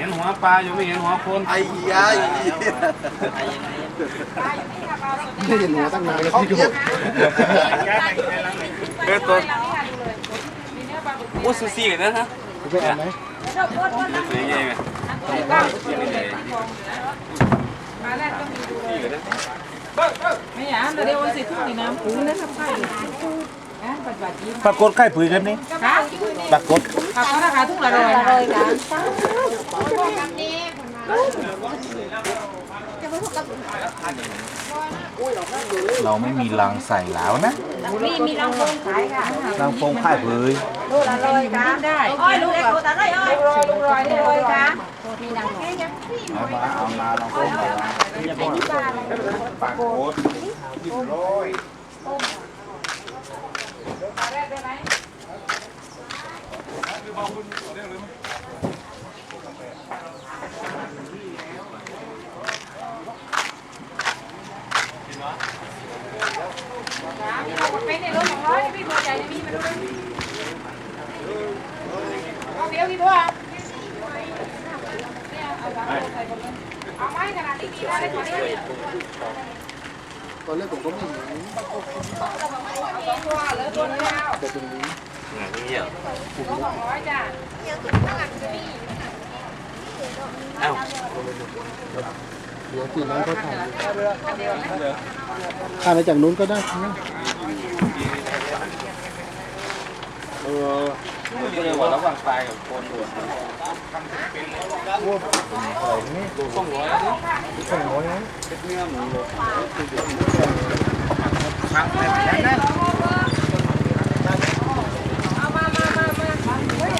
ห็นหัวปลาอยู่ไม่เห็นหัวคนไอ้ยายไม่เห็นหัวตั้งนานแล้วเขาพี่เก็บเออตัวโอ้ซูซี่นะฮะไปเอาไหมนี่ไงไงไม่อยากเดี๋ยววันสิทุ่งในน้ำปูนะทำไข่นะปัจจุบันนี้ปรากฏไข่ปุ๋ยกันนี่ค่ะปรากฏ ผักก็ราคาทุ่งละร้อยเลยนะเราไม่มีรังใส่แล้วนะ มีมีรังฟงขายค่ะรังฟงไข่ปุ๋ยลูกละร้อยค่ะได้อ้อยลูกเล็กลูกแต่ไรอ้อยลูกร้อยลูกร้อยค่ะเอามาเอามาลองฟงมาปรากฏไปในรถสองร้อย พี่ตัวใหญ่มี มาดูเลยเอาเดี๋ยวพี่ตัวเอาไม้ขนาดนี้ดีได้ไหมตอนแรกผมก็ไม่เห็นตัวเหลือตัวเดียวแต่ตรงนี้เงี้ยตัวสองร้อยจ้ะเอ้าเดี๋ยวตีน้องเขาถ่ายถ่ายมาจากนู้นก็ได้นะเออก็เลยว่าระหว่างตายกับคนด่วนส่งร้อยส่งร้อยเนื้อหมูทางแบบนั้นนะ